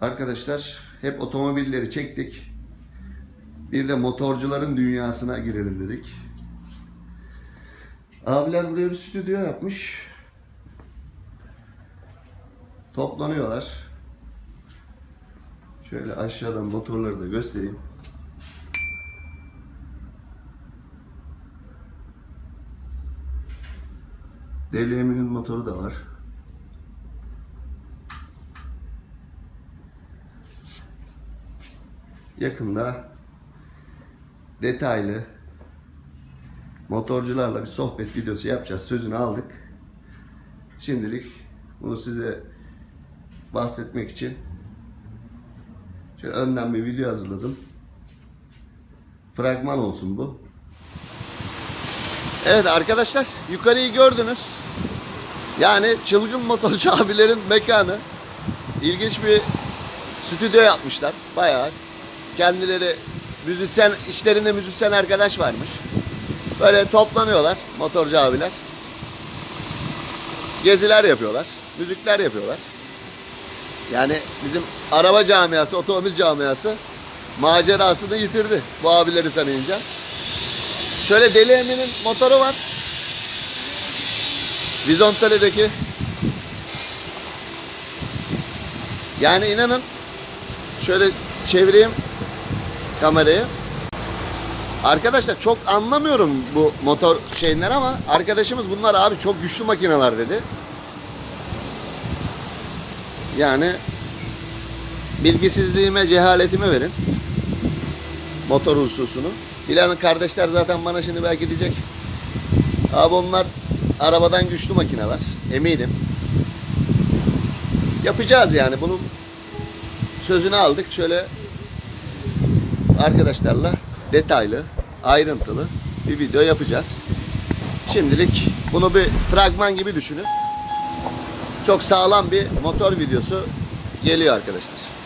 Arkadaşlar hep otomobilleri çektik. Bir de motorcuların dünyasına girelim dedik. Abiler buraya bir stüdyo yapmış. Toplanıyorlar. Şöyle aşağıdan motorları da göstereyim. DLM'nin motoru da var. Yakında detaylı motorcularla bir sohbet videosu yapacağız. Sözünü aldık. Şimdilik bunu size bahsetmek için şöyle önden bir video hazırladım. Fragman olsun bu. Evet arkadaşlar yukarıyı gördünüz. Yani çılgın motorcu abilerin mekanı. İlginç bir stüdyo yapmışlar. Bayağı kendileri müzisyen işlerinde müzisyen arkadaş varmış. Böyle toplanıyorlar motorcu abiler. Geziler yapıyorlar. Müzikler yapıyorlar. Yani bizim araba camiası, otomobil camiası macerasını yitirdi bu abileri tanıyınca. Şöyle Deli Emin'in motoru var. Vizontele'deki. Yani inanın şöyle çevireyim kamerayı. Arkadaşlar çok anlamıyorum bu motor şeyler ama arkadaşımız bunlar abi çok güçlü makineler dedi. Yani bilgisizliğime, cehaletime verin. Motor hususunu. Bilen kardeşler zaten bana şimdi belki diyecek. Abi onlar arabadan güçlü makineler. Eminim. Yapacağız yani. Bunun sözünü aldık. Şöyle arkadaşlarla detaylı, ayrıntılı bir video yapacağız. Şimdilik bunu bir fragman gibi düşünün. Çok sağlam bir motor videosu geliyor arkadaşlar.